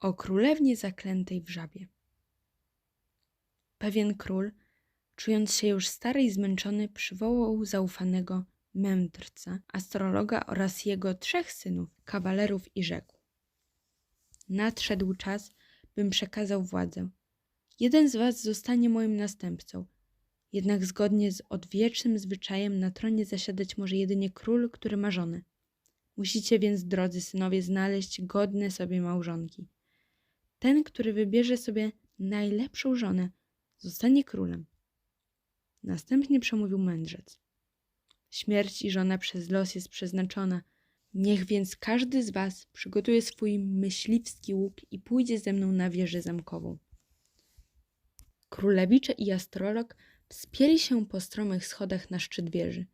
o królewnie zaklętej w żabie. Pewien król, czując się już stary i zmęczony, przywołał zaufanego mędrca, astrologa oraz jego trzech synów, kawalerów i rzekł. Nadszedł czas, bym przekazał władzę. Jeden z was zostanie moim następcą. Jednak zgodnie z odwiecznym zwyczajem na tronie zasiadać może jedynie król, który ma żonę. Musicie więc, drodzy synowie, znaleźć godne sobie małżonki. Ten, który wybierze sobie najlepszą żonę, zostanie królem. Następnie przemówił mędrzec. Śmierć i żona przez los jest przeznaczona. Niech więc każdy z was przygotuje swój myśliwski łuk i pójdzie ze mną na wieżę zamkową. Królewicze i astrolog wspięli się po stromych schodach na szczyt wieży.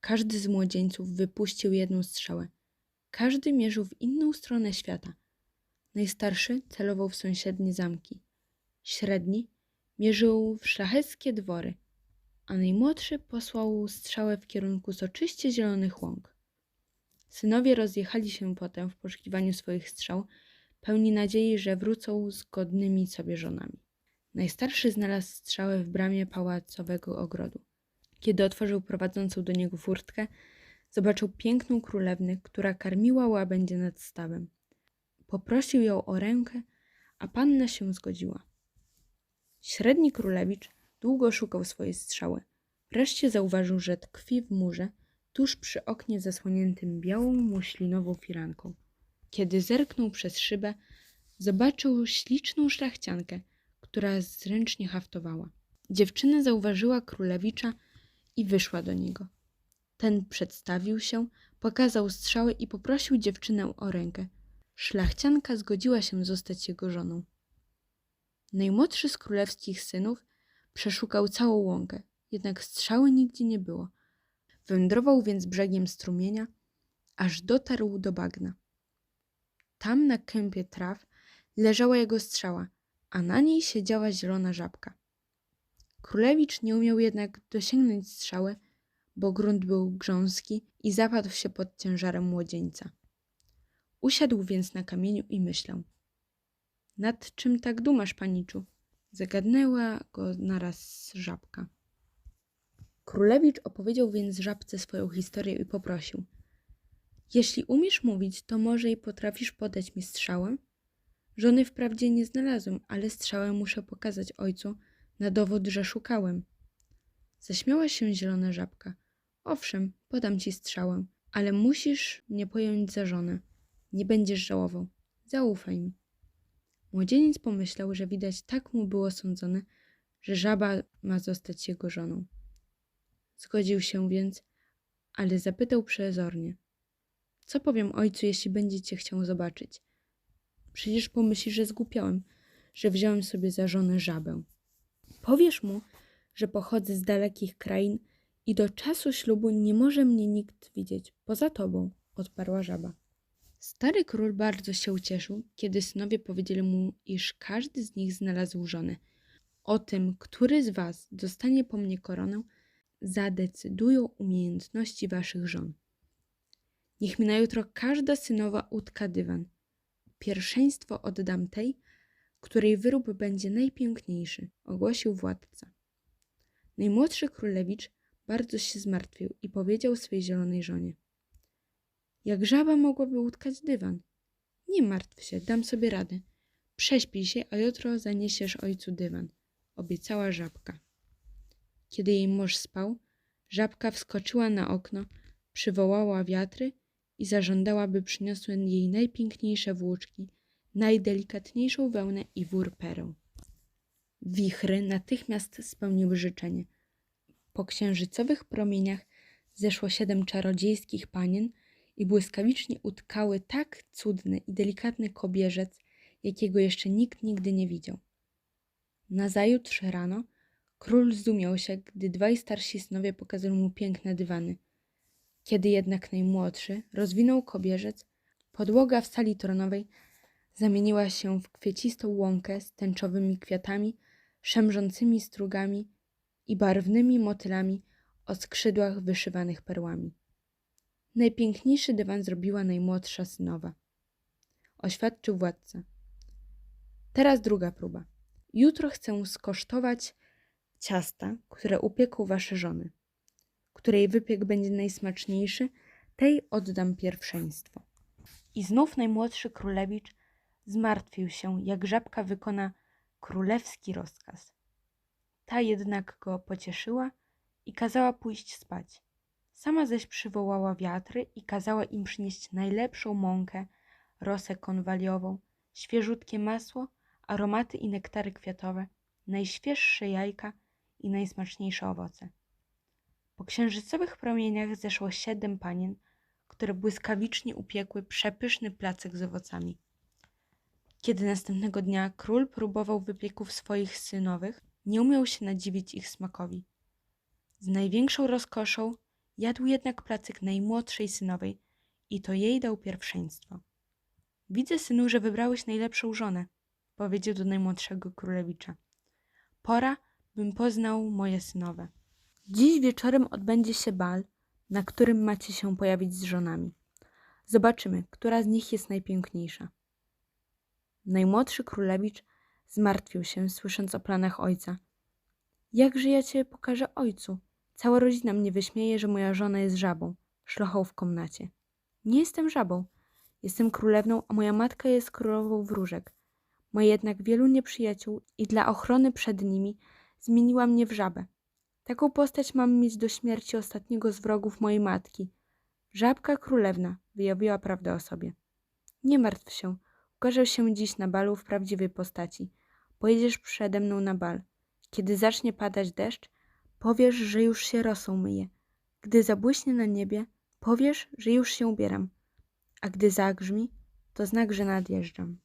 Każdy z młodzieńców wypuścił jedną strzałę. Każdy mierzył w inną stronę świata. Najstarszy celował w sąsiednie zamki. Średni mierzył w szlacheckie dwory, a najmłodszy posłał strzałę w kierunku soczyście zielonych łąk. Synowie rozjechali się potem w poszukiwaniu swoich strzał, pełni nadziei, że wrócą z godnymi sobie żonami. Najstarszy znalazł strzałę w bramie pałacowego ogrodu. Kiedy otworzył prowadzącą do niego furtkę, zobaczył piękną królewnę, która karmiła łabędzie nad stawem. Poprosił ją o rękę, a panna się zgodziła. Średni królewicz długo szukał swojej strzały. Wreszcie zauważył, że tkwi w murze, tuż przy oknie zasłoniętym białą muślinową firanką. Kiedy zerknął przez szybę, zobaczył śliczną szlachciankę, która zręcznie haftowała. Dziewczyna zauważyła królewicza i wyszła do niego. Ten przedstawił się, pokazał strzały i poprosił dziewczynę o rękę. Szlachcianka zgodziła się zostać jego żoną. Najmłodszy z królewskich synów przeszukał całą łąkę, jednak strzały nigdzie nie było. Wędrował więc brzegiem strumienia, aż dotarł do bagna. Tam na kępie traw leżała jego strzała, a na niej siedziała zielona żabka. Królewicz nie umiał jednak dosięgnąć strzały, bo grunt był grząski i zapadł się pod ciężarem młodzieńca. Usiadł więc na kamieniu i myślał. Nad czym tak dumasz, paniczu? Zagadnęła go naraz żabka. Królewicz opowiedział więc żabce swoją historię i poprosił. Jeśli umiesz mówić, to może i potrafisz podać mi strzałę? Żony wprawdzie nie znalazłem, ale strzałę muszę pokazać ojcu na dowód, że szukałem. Zaśmiała się zielona żabka. Owszem, podam ci strzałę, ale musisz mnie pojąć za żonę. Nie będziesz żałował. Zaufaj mi. Młodzieniec pomyślał, że widać tak mu było sądzone, że żaba ma zostać jego żoną. Zgodził się więc, ale zapytał przezornie. Co powiem ojcu, jeśli będzie cię chciał zobaczyć? Przecież pomyśli, że zgłupiałem, że wziąłem sobie za żonę żabę. Powiesz mu, że pochodzę z dalekich krain i do czasu ślubu nie może mnie nikt widzieć poza tobą, odparła żaba. Stary król bardzo się ucieszył, kiedy synowie powiedzieli mu, iż każdy z nich znalazł żonę. O tym, który z was dostanie po mnie koronę, zadecydują umiejętności waszych żon. Niech mi na jutro każda synowa utka dywan. Pierwszeństwo oddam tej, której wyrób będzie najpiękniejszy, ogłosił władca. Najmłodszy królewicz bardzo się zmartwił i powiedział swej zielonej żonie – jak żaba mogłaby utkać dywan? Nie martw się, dam sobie radę. Prześpij się, a jutro zaniesiesz ojcu dywan, obiecała żabka. Kiedy jej mąż spał, żabka wskoczyła na okno, przywołała wiatry i zażądała, by przyniosły jej najpiękniejsze włóczki, najdelikatniejszą wełnę i wór perę. Wichry natychmiast spełniły życzenie. Po księżycowych promieniach zeszło siedem czarodziejskich panien, i błyskawicznie utkały tak cudny i delikatny kobierzec, jakiego jeszcze nikt nigdy nie widział. Nazajutrz rano król zdumiał się, gdy dwaj starsi synowie pokazali mu piękne dywany. Kiedy jednak najmłodszy rozwinął kobierzec, podłoga w sali tronowej zamieniła się w kwiecistą łąkę z tęczowymi kwiatami, szemrzącymi strugami i barwnymi motylami o skrzydłach wyszywanych perłami. Najpiękniejszy dywan zrobiła najmłodsza synowa. Oświadczył władca. Teraz druga próba. Jutro chcę skosztować ciasta, które upiekł wasze żony. Której wypiek będzie najsmaczniejszy, tej oddam pierwszeństwo. I znów najmłodszy królewicz zmartwił się, jak żabka wykona królewski rozkaz. Ta jednak go pocieszyła i kazała pójść spać. Sama zaś przywołała wiatry i kazała im przynieść najlepszą mąkę, rosę konwaliową, świeżutkie masło, aromaty i nektary kwiatowe, najświeższe jajka i najsmaczniejsze owoce. Po księżycowych promieniach zeszło siedem panien, które błyskawicznie upiekły przepyszny placek z owocami. Kiedy następnego dnia król próbował wypieków swoich synowych, nie umiał się nadziwić ich smakowi. Z największą rozkoszą jadł jednak placek najmłodszej synowej i to jej dał pierwszeństwo. Widzę, synu, że wybrałeś najlepszą żonę, powiedział do najmłodszego królewicza. Pora, bym poznał moje synowe. Dziś wieczorem odbędzie się bal, na którym macie się pojawić z żonami. Zobaczymy, która z nich jest najpiękniejsza. Najmłodszy królewicz zmartwił się, słysząc o planach ojca. Jakże ja cię pokażę ojcu? Cała rodzina mnie wyśmieje, że moja żona jest żabą, szlochą w komnacie. Nie jestem żabą. Jestem królewną, a moja matka jest królową wróżek. Ma jednak wielu nieprzyjaciół i dla ochrony przed nimi zmieniła mnie w żabę. Taką postać mam mieć do śmierci ostatniego z wrogów mojej matki. Żabka królewna wyjawiła prawdę o sobie. Nie martw się, ukażę się dziś na balu w prawdziwej postaci. Pojedziesz przede mną na bal. Kiedy zacznie padać deszcz, powiesz, że już się rosą myje. Gdy zabłyśnie na niebie, powiesz, że już się ubieram. A gdy zagrzmi, to znak, że nadjeżdżam.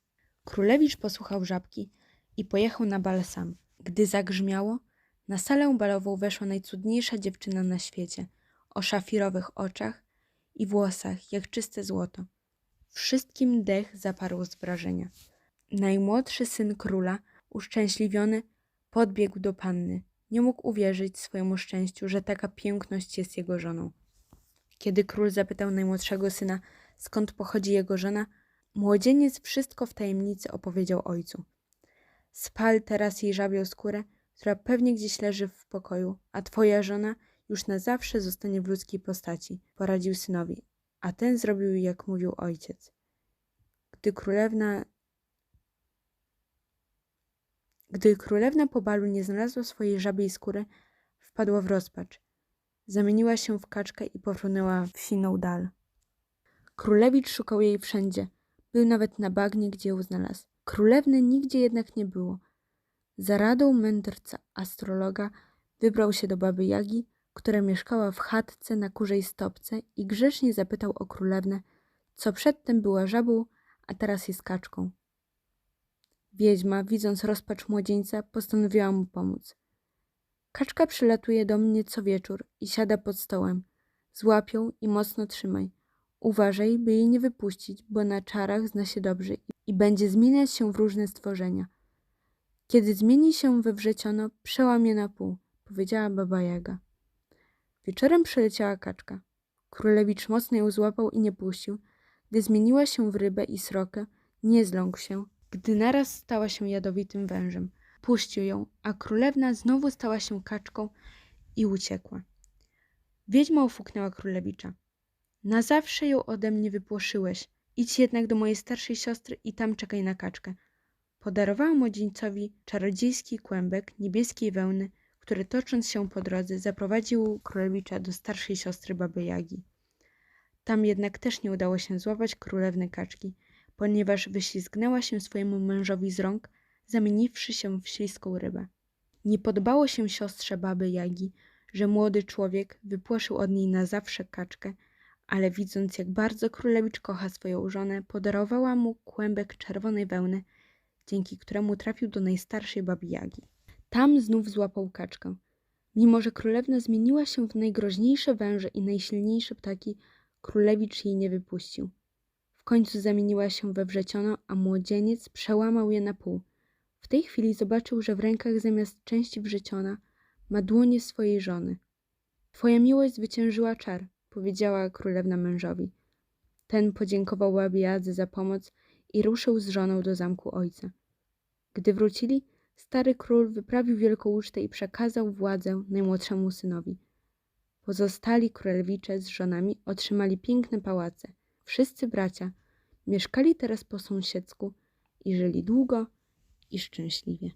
Królewicz posłuchał żabki i pojechał na bal sam. Gdy zagrzmiało, na salę balową weszła najcudniejsza dziewczyna na świecie, o szafirowych oczach i włosach jak czyste złoto. Wszystkim dech zaparł z wrażenia. Najmłodszy syn króla, uszczęśliwiony, podbiegł do panny. Nie mógł uwierzyć swojemu szczęściu, że taka piękność jest jego żoną. Kiedy król zapytał najmłodszego syna, skąd pochodzi jego żona, młodzieniec wszystko w tajemnicy opowiedział ojcu. Spal teraz jej żabią skórę, która pewnie gdzieś leży w pokoju, a twoja żona już na zawsze zostanie w ludzkiej postaci, poradził synowi, a ten zrobił jak mówił ojciec. Gdy królewna gdy królewna po balu nie znalazła swojej żabiej skóry, wpadła w rozpacz. Zamieniła się w kaczkę i pofrunęła w siną dal. Królewicz szukał jej wszędzie. Był nawet na bagnie, gdzie ją znalazł. Królewny nigdzie jednak nie było. Za radą mędrca astrologa wybrał się do baby Jagi, która mieszkała w chatce na kurzej stopce i grzecznie zapytał o królewnę, co przedtem była żabą, a teraz jest kaczką. Wiedźma, widząc rozpacz młodzieńca, postanowiła mu pomóc. Kaczka przylatuje do mnie co wieczór i siada pod stołem. Złap ją i mocno trzymaj. Uważaj, by jej nie wypuścić, bo na czarach zna się dobrze i będzie zmieniać się w różne stworzenia. Kiedy zmieni się we wrzeciono, przełamie na pół, powiedziała baba Jaga. Wieczorem przyleciała kaczka. Królewicz mocno ją złapał i nie puścił. Gdy zmieniła się w rybę i srokę, nie zląkł się, gdy naraz stała się jadowitym wężem. Puścił ją, a królewna znowu stała się kaczką i uciekła. Wiedźma ufuknęła królewicza. Na zawsze ją ode mnie wypłoszyłeś. Idź jednak do mojej starszej siostry i tam czekaj na kaczkę. Podarowała młodzieńcowi czarodziejski kłębek niebieskiej wełny, który tocząc się po drodze zaprowadził królewicza do starszej siostry baby Jagi. Tam jednak też nie udało się złapać królewny kaczki, ponieważ wyślizgnęła się swojemu mężowi z rąk, zamieniwszy się w śliską rybę. Nie podobało się siostrze baby Jagi, że młody człowiek wypłoszył od niej na zawsze kaczkę, ale widząc jak bardzo królewicz kocha swoją żonę, podarowała mu kłębek czerwonej wełny, dzięki któremu trafił do najstarszej babi Jagi. Tam znów złapał kaczkę. Mimo, że królewna zmieniła się w najgroźniejsze węże i najsilniejsze ptaki, królewicz jej nie wypuścił. Końcu zamieniła się we wrzeciono, a młodzieniec przełamał je na pół. W tej chwili zobaczył, że w rękach zamiast części wrzeciona ma dłonie swojej żony. Twoja miłość zwyciężyła czar, powiedziała królewna mężowi. Ten podziękował babie Jadze za pomoc i ruszył z żoną do zamku ojca. Gdy wrócili, stary król wyprawił wielką ucztę i przekazał władzę najmłodszemu synowi. Pozostali królewicze z żonami otrzymali piękne pałace. Wszyscy bracia mieszkali teraz po sąsiedzku i żyli długo i szczęśliwie.